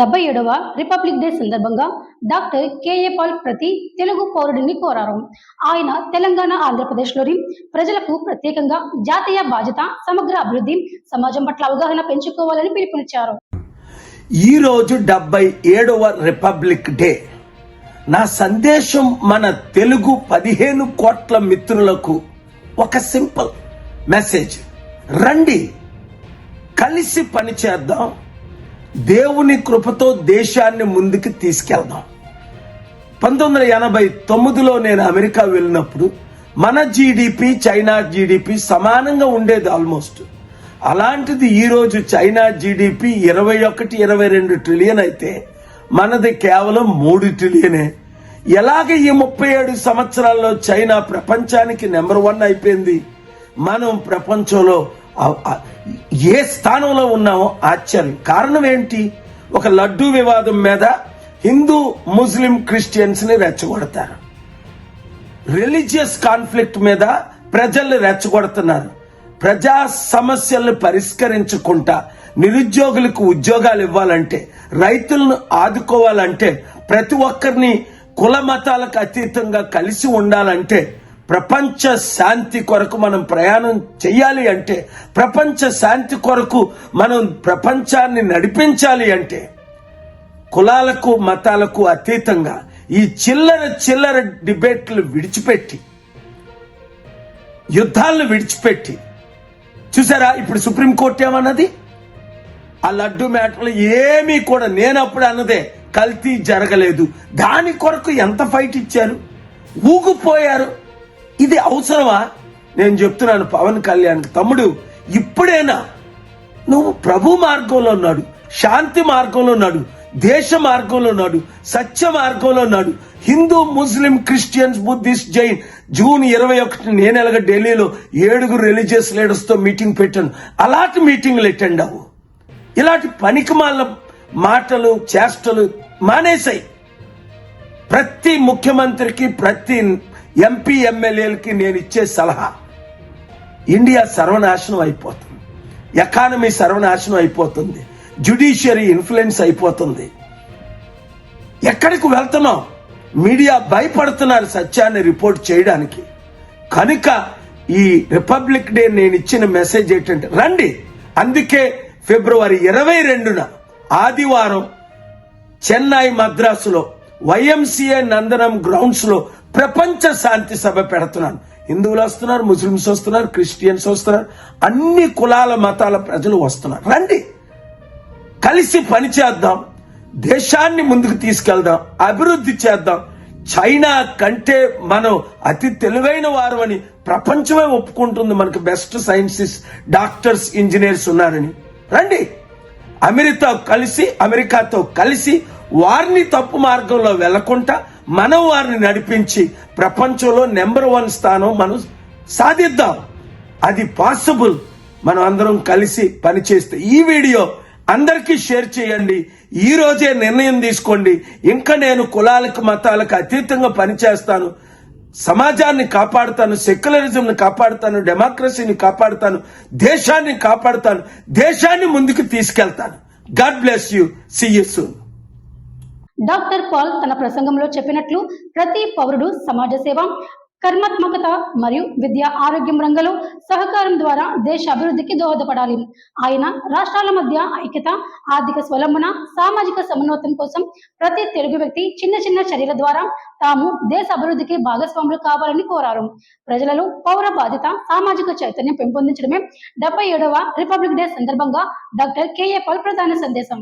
డెబ్బై ఏడవ republic day సందర్భంగా డాక్టర్ కేఏ పాల్ ప్రతి తెలుగు పౌరుడిని కోరారు. ఆయన తెలంగాణ ఆంధ్రప్రదేశ్లోని ప్రజలకు ప్రత్యేకంగా జాతీయ బాధ్యత సమగ్ర అభివృద్ధి సమాజం పట్ల అవగాహన పెంచుకోవాలని పిలుపునిచ్చారు. ఈ రోజు డెబ్బై ఏడవ రిపబ్లిక్ డే. నా సందేశం మన తెలుగు పదిహేను కోట్ల మిత్రులకు ఒక సింపుల్ మెసేజ్. రండి కలిసి పనిచేద్దాం దేవుని కృపతో దేశాన్ని ముందుకు తీసుకెళ్దాం. పంతొమ్మిది వందల ఎనభై తొమ్మిదిలో నేను అమెరికా వెళ్ళినప్పుడు మన జీడిపి చైనా జీడిపి సమానంగా ఉండేది ఆల్మోస్ట్ అలాంటిది ఈరోజు చైనా జీడిపి ఇరవై ఒకటి ఇరవై రెండు ట్రిలియన్ అయితే మనది కేవలం మూడు ట్రిలియనే ఎలాగ ఈ ముప్పై ఏడు సంవత్సరాల్లో చైనా ప్రపంచానికి నెంబర్ వన్ అయిపోయింది. మనం ప్రపంచంలో ఏ స్థానంలో ఉన్నామో ఆశ్చర్యం. కారణం ఏంటి? ఒక లడ్డూ వివాదం మీద హిందూ ముస్లిం క్రిస్టియన్స్ని రెచ్చగొడతారు. రిలీజియస్ కాన్ఫ్లిక్ట్ మీద ప్రజల్ని రెచ్చగొడుతున్నారు. ప్రజా సమస్యలను పరిష్కరించుకుంటా నిరుద్యోగులకు ఉద్యోగాలు ఇవ్వాలంటే రైతులను ఆదుకోవాలంటే ప్రతి ఒక్కరిని కుల మతాలకు అతీతంగా కలిసి ఉండాలంటే ప్రపంచ శాంతి కొరకు మనం ప్రయాణం చేయాలి అంటే ప్రపంచ శాంతి కొరకు మనం ప్రపంచాన్ని నడిపించాలి అంటే కులాలకు మతాలకు అతీతంగా ఈ చిల్లర చిల్లర డిబేట్లు విడిచిపెట్టి యుద్ధాలను విడిచిపెట్టి చూసారా ఇప్పుడు సుప్రీంకోర్టు ఏమన్నది? ఆ లడ్డు మ్యాటర్లో ఏమీ కూడా నేను అప్పుడు అన్నదే కల్తీ జరగలేదు. దాని కొరకు ఎంత ఫైట్ ఇచ్చారు? ఊగిపోయారు. ఇది అవసరమా? నేను చెప్తున్నాను పవన్ కళ్యాణ్ తమ్ముడు ఇప్పుడైనా? నువ్వు ప్రభు మార్గంలో ఉన్నాడు శాంతి మార్గంలో ఉన్నాడు దేశ మార్గంలో ఉన్నాడు సత్య మార్గంలో ఉన్నాడు. Hindu Muslim Christians Buddhist Jain. June ఇరవై ఒకటి నేను ఎలాగ ఢిల్లీలో ఏడుగురు రిలీజియస్ లీడర్స్తో మీటింగ్ పెట్టాను. అలాంటి మీటింగ్లు అటెండ్ అవ్వు. ఇలాంటి పనికిమాల మాటలు చేష్టలు మానేశాయి ప్రతి ముఖ్యమంత్రికి ప్రతి ఎంపీ ఎమ్మెల్యేలకి నేను ఇచ్చే సలహా ఇండియా సర్వనాశనం అయిపోతుంది. ఎకానమీ సర్వనాశనం అయిపోతుంది. జ్యుడిషియరీ ఇన్ఫ్లుయెన్స్ అయిపోతుంది. ఎక్కడికి వెళ్తున్నాం? మీడియా భయపడుతున్నారు సత్యాన్ని రిపోర్ట్ చేయడానికి. కనుక ఈ రిపబ్లిక్ డే నేను ఇచ్చిన మెసేజ్ ఏంటంటే రండి. అందుకే ఫిబ్రవరి ఇరవై రెండున ఆదివారం చెన్నై మద్రాసులో వైఎంసీఏ నందనం గ్రౌండ్స్లో ప్రపంచ శాంతి సభ పెడుతున్నాను. హిందువులు వస్తున్నారు ముస్లిమ్స్ వస్తున్నారు క్రిస్టియన్స్ వస్తున్నారు అన్ని కులాల మతాల ప్రజలు వస్తున్నారు. రండి. కలిసి పనిచేద్దాం దేశాన్ని ముందుకు తీసుకెళ్దాం అభివృద్ధి చేద్దాం. చైనా కంటే మనం అతి తెలివైన వారు అని ప్రపంచమే ఒప్పుకుంటుంది. మనకు బెస్ట్ సైన్సిస్ట్ డాక్టర్స్ ఇంజనీర్స్ ఉన్నారని. రండి. అమెరికా కలిసి అమెరికాతో కలిసి వారిని తప్పు మార్గంలో వెళ్ళకుండా మనం వారిని నడిపించి ప్రపంచంలో నెంబర్ వన్ స్థానం మనం సాధిద్దాం. అది పాసిబుల్. మనం అందరం కలిసి పనిచేస్తే ఈ వీడియో అందరికీ షేర్ చేయండి. ఈ రోజే నిర్ణయం తీసుకోండి. ఇంకా నేను కులాలకు మతాలకు అతీతంగా పనిచేస్తాను. సమాజాన్ని కాపాడుతాను సెక్యులరిజంని కాపాడుతాను డెమోక్రసీని కాపాడుతాను దేశాన్ని కాపాడుతాను దేశాన్ని ముందుకు తీసుకెళ్తాను. God bless you. See you soon doctor Paul తన ప్రసంగంలో చెప్పినట్లు ప్రతి పౌరుడు సమాజ సేవ కర్మాత్మకత మరియు విద్య ఆరోగ్యం రంగంలో సహకారం ద్వారా దేశ అభివృద్ధికి దోహదపడాలి. ఆయన రాష్ట్రాల మధ్య ఐక్యత ఆర్థిక స్వలంబన సామాజిక సమన్వయం కోసం ప్రతి తెలుగు వ్యక్తి చిన్న చిన్న చర్యల ద్వారా తాము దేశ అభివృద్ధికి భాగస్వాములు కావాలని కోరారు. ప్రజలలో పౌర బాధ్యత సామాజిక చైతన్యం పెంపొందించడమే డెబ్బై ఏడవ రిపబ్లిక్ డే సందర్భంగా డాక్టర్ కేఏ పాల్ ప్రధాన సందేశం.